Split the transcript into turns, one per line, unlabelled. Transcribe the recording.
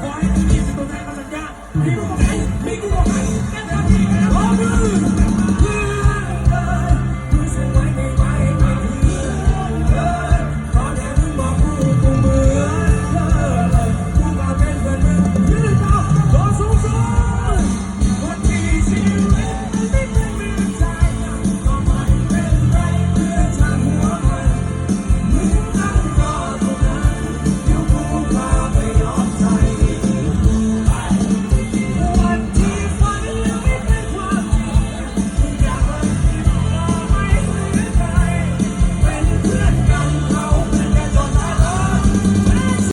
ขอให้ชีวิตอยู่ตรงนั้นมันยากพี่รู้ไห